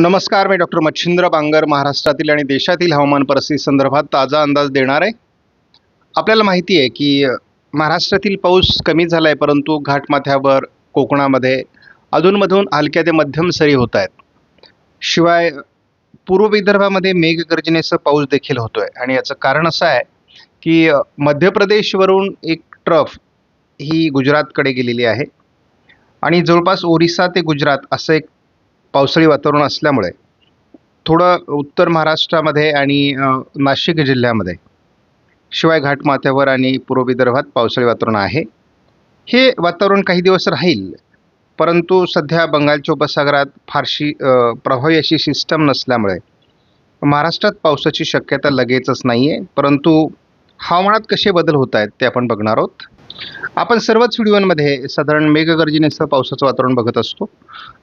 नमस्कार मी डॉक्टर मच्छिंद्र बांगर महाराष्ट्रातील आणि देशातील हवामान परिस्थिती संदर्भात ताजा अंदाज देणार आहे. आपल्याला माहिती आहे की महाराष्ट्रातील पाऊस कमी झाला आहे परंतु घाटमाथ्यावर कोकणामध्ये अधूनमधून हलक्या ते मध्यम सरी होत आहेत. शिवाय पूर्व विदर्भामध्ये मेघगर्जनेसह पाऊस देखील होतो आहे आणि याचं कारण असं आहे की मध्य प्रदेशवरून एक ट्रफ ही गुजरातकडे गेलेली आहे. आणि जवळपास ओरिसा ते गुजरात असं एक पावसाळी वातावरण असल्यामुळे थोडं उत्तर महाराष्ट्रामध्ये आणि नाशिक जिल्ह्यामध्ये शिवाय घाटमाथ्यावर आणि पूर्व विदर्भात पावसाळी वातावरण आहे. हे वातावरण काही दिवस राहील परंतु सध्या बंगालच्या उपसागरात फारशी प्रभावी अशी सिस्टम नसल्यामुळे महाराष्ट्रात पावसाची शक्यता लगेचच नाही आहे परंतु हवामानात कसे बदल होत आहेत ते आपण बघणार आहोत. आपण सर्वच व्हिडिओमध्ये साधारण मेघगर्जनेसह पावसाचं वातावरण बघत असतो.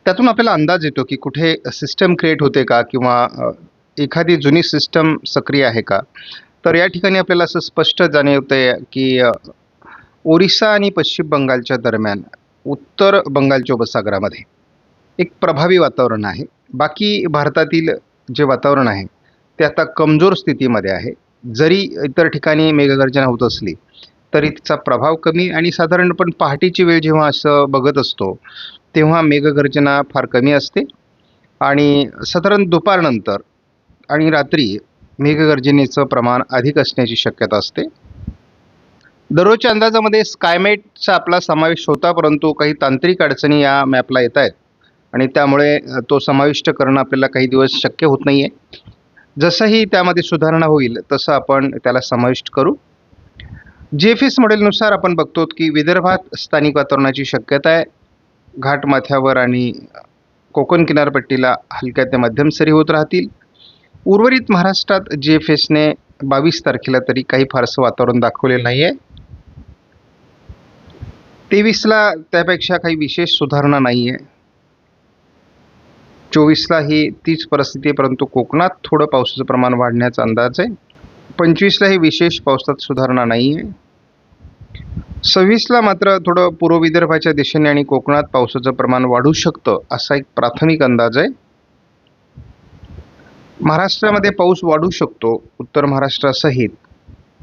त्यातून आपल्याला अंदाज येतो की कुठे सिस्टम क्रिएट होते का किंवा एखादी जुनी सिस्टम सक्रिय आहे का? तर या ठिकाणी आपल्याला असं स्पष्ट जाणवते की ओरिसा आणि पश्चिम बंगालच्या दरम्यान उत्तर बंगालच्या उपसागरामध्ये एक प्रभावी वातावरण आहे. बाकी भारतातील जे वातावरण आहे ते आता कमजोर स्थितीमध्ये आहे. जरी इतर ठिकाणी मेघगर्जना होत असली तरी तिचा प्रभाव कमी आणि साधारण पण पहाटेची वेळ जेव्हा असं बघत असतो तेव्हा मेघगर्जना फार कमी असते. आणि साधारण दुपारनंतर आणि रात्री मेघगर्जनेचं प्रमाण अधिक असण्याची शक्यता असते. दररोजच्या अंदाजामध्ये स्कायमेटचा आपला समावेश होता परंतु काही तांत्रिक अडचणी या मॅपला येत आहेत. आणि त्यामुळे तो समाविष्ट करणं आपल्याला काही दिवस शक्य होत नाही आहे जसंही त्यामध्ये सुधारणा होईल तसं आपण त्याला समाविष्ट करू. जे एफ एस मॉडेलनुसार आपण बघतो की विदर्भात स्थानिक वातावरणाची शक्यता आहे. घाटमाथ्यावर आणि कोकण किनारपट्टीला हलक्या ते मध्यम सरी होत राहतील. उर्वरित महाराष्ट्रात जे एफ एसने बावीस तारखेला तरी काही फारसं वातावरण दाखवलेलं नाही आहे तेवीसला त्यापेक्षा काही विशेष सुधारणा नाही आहे चोवीसला ही तीच परिस्थिती आहे परंतु कोकणात थोडं पावसाचं प्रमाण वाढण्याचा अंदाज आहे. पंचवीसला ही विशेष पावसात सुधारणा नाही आहे सव्वीसला मात्र थोडं पूर्व विदर्भाच्या दिशेने आणि कोकणात पावसाचं प्रमाण वाढू शकतं असा एक प्राथमिक अंदाज आहे. महाराष्ट्रामध्ये पाऊस वाढू शकतो उत्तर महाराष्ट्रासहित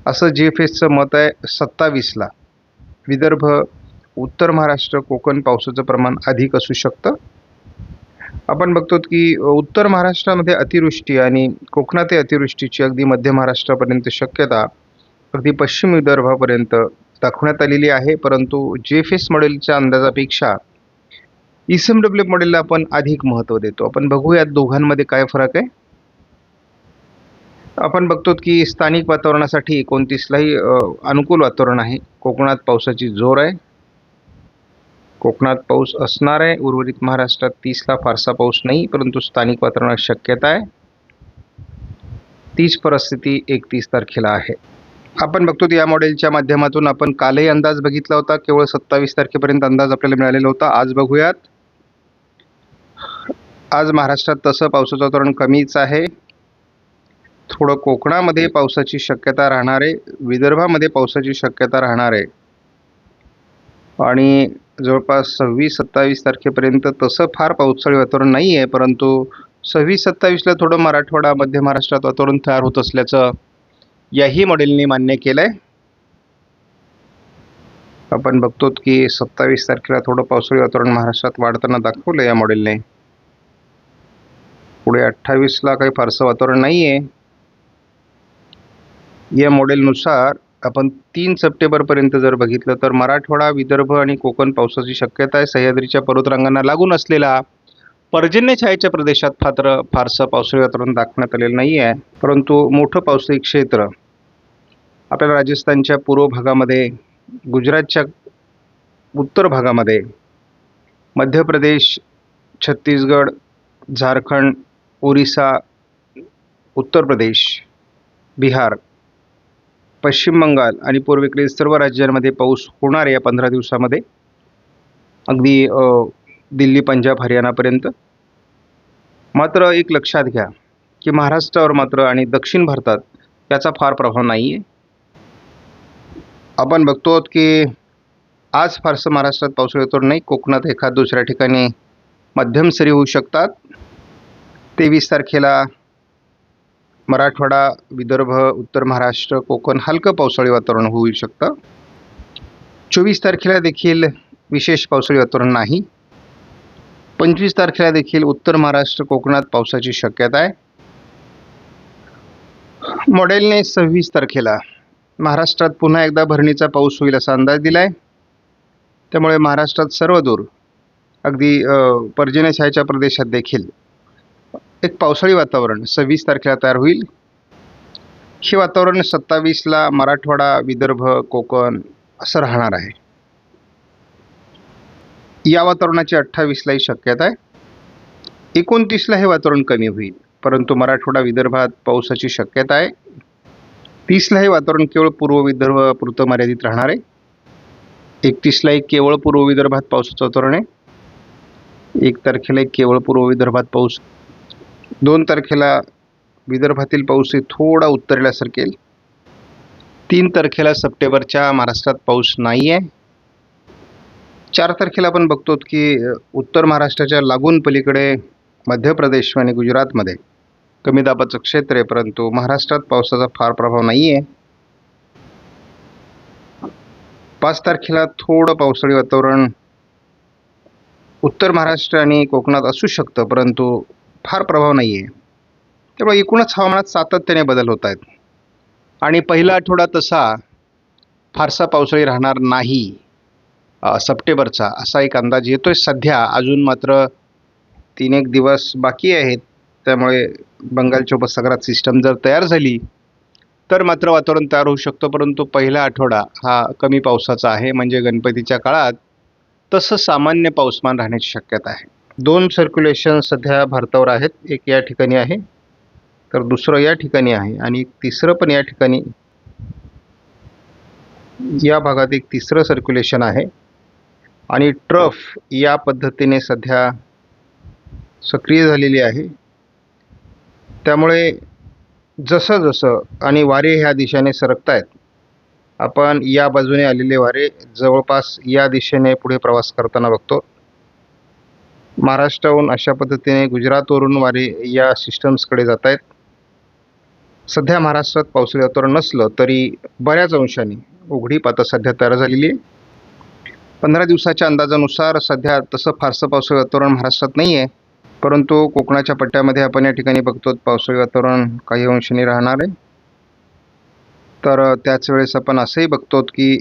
असं जे एफ एसचं मत आहे सत्तावीसला. विदर्भ उत्तर महाराष्ट्र कोकण पावसाचं प्रमाण अधिक असू शकतं. आपण बघतो की उत्तर महाराष्ट्रामध्ये अतिवृष्टी आणि कोकणातही अतिवृष्टीची अगदी मध्य महाराष्ट्रापर्यंत शक्यता अगदी पश्चिम विदर्भापर्यंत दाखवण्यात आलेली आहे. परंतु जे एफ एस मॉडेलच्या अंदाजापेक्षा ई सी एम डब्ल्यू मॉडेलला आपण अधिक महत्त्व देतो. आपण बघूयात दोघांमध्ये काय फरक आहे. आपण बघतो की स्थानिक वातावरणासाठी एकोणतीसलाही अनुकूल वातावरण आहे. कोकणात पावसाची जोर आहे. कोकणात पाऊस असणार आहे. उर्वरित महाराष्ट्रात तीसला फारसा पाऊस नाही परंतु स्थानिक वातावरणात शक्यता आहे. तीच परिस्थिती एकतीस तारखेला आहे. आपण बघतो या मॉडेलच्या माध्यमातून आपण कालही अंदाज बघितला होता. केवळ सत्तावीस तारखेपर्यंत अंदाज आपल्याला मिळालेला होता. आज बघूयात. आज महाराष्ट्रात तसं पावसाचं वातावरण कमीच आहे. थोडं कोकणामध्ये पावसाची शक्यता राहणार आहे. विदर्भामध्ये पावसाची शक्यता राहणार आहे. आणि जवळपास सव्वीस सत्तावीस तारखेपर्यंत तसं फार पावसाळी वातावरण नाही आहे परंतु सव्वीस सत्तावीसला थोडं मराठवाडा मध्य महाराष्ट्रात वातावरण तयार होत असल्याचं याही मॉडेलने मान्य केलं आहे आपण बघतो की सत्तावीस तारखेला थोडं पावसाळी वातावरण महाराष्ट्रात वाढताना दाखवलं या मॉडेलने. पुढे अठ्ठावीसला काही फारसं वातावरण नाही आहे या मॉडेलनुसार आपण तीन सप्टेंबरपर्यंत जर बघितलं तर मराठवाडा विदर्भ आणि कोकण पावसाची शक्यता आहे. सह्याद्रीच्या पर्वतरांगांना लागून असलेला पर्जन्य छायेच्या प्रदेशात मात्र फारसं पावसाळी वातावरण दाखवण्यात आलेलं नाही आहे. परंतु मोठं पावसाळी क्षेत्र आपल्याला राजस्थानच्या पूर्व भागामध्ये गुजरातच्या उत्तर भागामध्ये मध्य प्रदेश छत्तीसगड झारखंड ओरिसा उत्तर प्रदेश बिहार पश्चिम बंगाल आणि पूर्वेकडील सर्व राज्यांमध्ये पाऊस होणार या पंधरा दिवसामध्ये. अगदी दिल्ली पंजाब हरियाणापर्यंत. मात्र एक लक्षात घ्या की महाराष्ट्रावर मात्र आणि दक्षिण भारतात याचा फार प्रभाव नाही आहे आपण बघतो आहोत की आज फारसं महाराष्ट्रात पाऊस येतो नाही कोकणात एखाद दुसऱ्या ठिकाणी मध्यम सरी होऊ शकतात. तेवीस तारखेला मराठवाडा विदर्भ उत्तर महाराष्ट्र कोकण हलकं पावसाळी वातावरण होऊ शकतं. चोवीस तारखेला देखील विशेष पावसाळी वातावरण नाही. पंचवीस तारखेला देखील उत्तर महाराष्ट्र कोकणात पावसाची शक्यता आहे. मॉडेलने सव्वीस तारखेला महाराष्ट्रात पुन्हा एकदा भरणीचा पाऊस होईल असा अंदाज दिला आहे त्यामुळे महाराष्ट्रात सर्वदूर अगदी अ, पर्जन्यछायाच्या प्रदेशात देखील एक पावसाळी वातावरण सव्वीस तारखेला तयार होईल. हे वातावरण सत्तावीसला मराठवाडा विदर्भ कोकण असं राहणार आहे. या वातावरणाची अठ्ठावीसलाही शक्यता आहे. एकोणतीसला हे वातावरण कमी होईल परंतु मराठवाडा विदर्भात पावसाची शक्यता आहे. तीसला हे वातावरण केवळ पूर्व विदर्भ विदर्भापुरतं मर्यादित राहणार आहे. एकतीसला एक केवळ पूर्व विदर्भात पावसाचं वातावरण आहे. एक तारखेला एक केवळ पूर्व विदर्भात पाऊस दोन तारखेला विदर्भातील पाऊस हे थोडा उत्तरेला सरकेल तीन तारखेला सप्टेंबरच्या महाराष्ट्रात पाऊस नाही आहे. चार तारखेला आपण बघतो की उत्तर महाराष्ट्राच्या लागून पलीकडे मध्य प्रदेश आणि गुजरातमध्ये कमी दाबाचं क्षेत्र आहे परंतु महाराष्ट्रात पावसाचा फार प्रभाव नाही आहे. पाच तारखेला थोडं पावसाळी वातावरण उत्तर महाराष्ट्र आणि कोकणात असू शकतं परंतु फार प्रभाव नाही आहे त्यामुळे एकूणच हवामानात सातत्याने बदल होत आहेत. आणि पहिला आठवडा तसा फारसा पावसाळी राहणार नाही सप्टेंबरचा असा एक अंदाज येतो आहे सध्या अजून मात्र तीन एक दिवस बाकी आहेत. त्यामुळे बंगालच्या उपसागरात सिस्टम जर तयार झाली तर मात्र वातावरण तयार होऊ शकतो. परंतु पहिला आठवडा हा कमी पावसाचा आहे. म्हणजे गणपतीच्या काळात तसं सामान्य पाऊसमान राहण्याची शक्यता आहे. दोन सर्क्युलेशन सध्या भारतावर आहेत. एक या ठिकाणी आहे तर दुसरं या ठिकाणी आहे आणि एक तिसरं पण या ठिकाणी. या भागात एक तिसरं सर्क्युलेशन आहे आणि ट्रफ या पद्धतीने सध्या सक्रिय झालेली आहे. त्यामुळे जसं जसं आणि वारे ह्या दिशेने सरकत आहेत आपण या बाजूने आलेले वारे जवळपास या दिशेने पुढे प्रवास करताना बघतो. महाराष्ट्राहून अशा पद्धतीने गुजरातवरून वारे या सिस्टम्सकडे जात आहेत सध्या महाराष्ट्रात पावसाळी वातावरण नसलं तरी बऱ्याच अंशाने उघडीप आता सध्या तयार झालेली आहे. पंधरा दिवसाच्या अंदाजानुसार सध्या तसं फारसं पावसाळी वातावरण महाराष्ट्रात नाही आहे परंतु कोकणाच्या पट्ट्यामध्ये आपण या ठिकाणी बघतो पावसाळी वातावरण काही अंशाने राहणार आहे. तर त्याच वेळेस आपण असंही बघतो की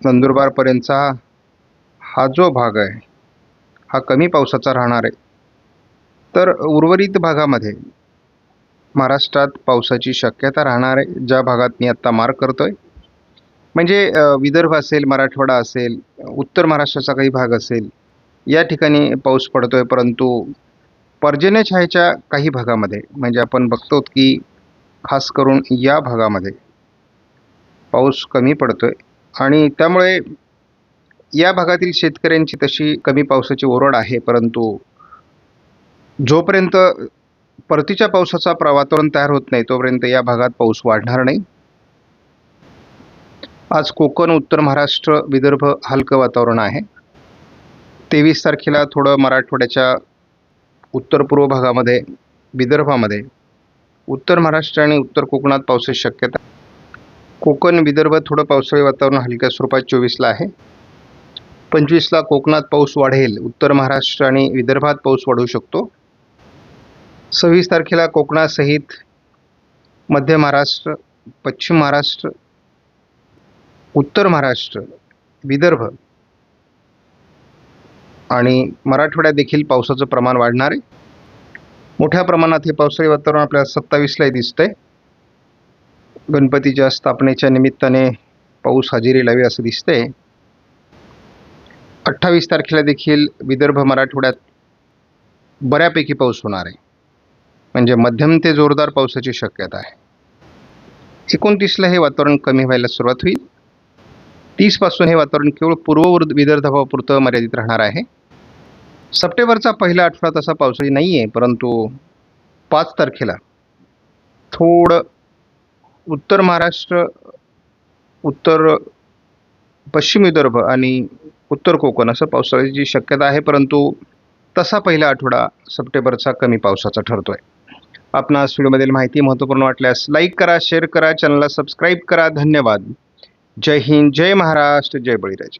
नंदुरबारपर्यंतचा हा जो भाग आहे हा कमी पावसाचा राहणार आहे. तर उर्वरित भागामध्ये महाराष्ट्रात पावसाची शक्यता राहणार आहे. ज्या भागात मी आत्ता मार्क आहे म्हणजे विदर्भ असेल मराठवाडा असेल उत्तर महाराष्ट्राचा काही भाग असेल या ठिकाणी पाऊस पडतो आहे परंतु पर्जन्यछायेच्या काही भागामध्ये म्हणजे आपण बघतो की खास करून या भागामध्ये पाऊस कमी पडतो आहे आणि त्यामुळे या भागातील शेतकऱ्यांची तशी कमी पावसाची ओरड आहे परंतु जोपर्यंत परतीच्या पावसाचा प्रवातावरण तयार होत नाही तोपर्यंत या भागात पाऊस वाढणार नाही. आज कोकण उत्तर महाराष्ट्र विदर्भ हलकं वातावरण आहे. तेवीस तारखेला थोडं मराठवाड्याच्या उत्तर पूर्व भागामध्ये विदर्भामध्ये उत्तर महाराष्ट्र आणि उत्तर कोकणात पावसाची शक्यता कोकण विदर्भ थोडं पावसाळी वातावरण हलक्या स्वरूपात चोवीसला आहे. पंचवीसला कोकणात पाऊस वाढेल उत्तर महाराष्ट्र आणि विदर्भात पाऊस वाढू शकतो. सव्वीस तारखेला कोकणासहित मध्य महाराष्ट्र पश्चिम महाराष्ट्र उत्तर महाराष्ट्र विदर्भ आणि मराठवाड्यात देखील पावसाचं प्रमाण वाढणार आहे. मोठ्या प्रमाणात हे पावसाळी वातावरण आपल्याला सत्तावीसलाही दिसतंय. गणपतीच्या स्थापनेच्या निमित्ताने पाऊस हजेरी लावी असं दिसतंय. अठ्ठावीस तारखेला देखील विदर्भ मराठवाड्यात बऱ्यापैकी पाऊस होणार आहे. म्हणजे मध्यम ते जोरदार पावसाची शक्यता आहे. एकोणतीसला हे वातावरण कमी व्हायला सुरुवात होईल. तीसपासून हे वातावरण केवळ पूर्व विदर्भापुरतं मर्यादित राहणार आहे. सप्टेंबरचा पहिला आठवडा तसा पावसाळी नाही आहे परंतु पाच तारखेला थोडं उत्तर महाराष्ट्र उत्तर पश्चिम विदर्भ आणि उत्तर कोकण असं पावसाळ्याची शक्यता आहे परंतु तसा पहिला आठवडा सप्टेंबरचा कमी पावसाचा ठरतो आहे आपणास व्हिडिओमधील माहिती महत्त्वपूर्ण वाटल्यास लाईक करा शेअर करा चॅनलला सबस्क्राईब करा. धन्यवाद. जय हिंद जय महाराष्ट्र जय बळीराजा.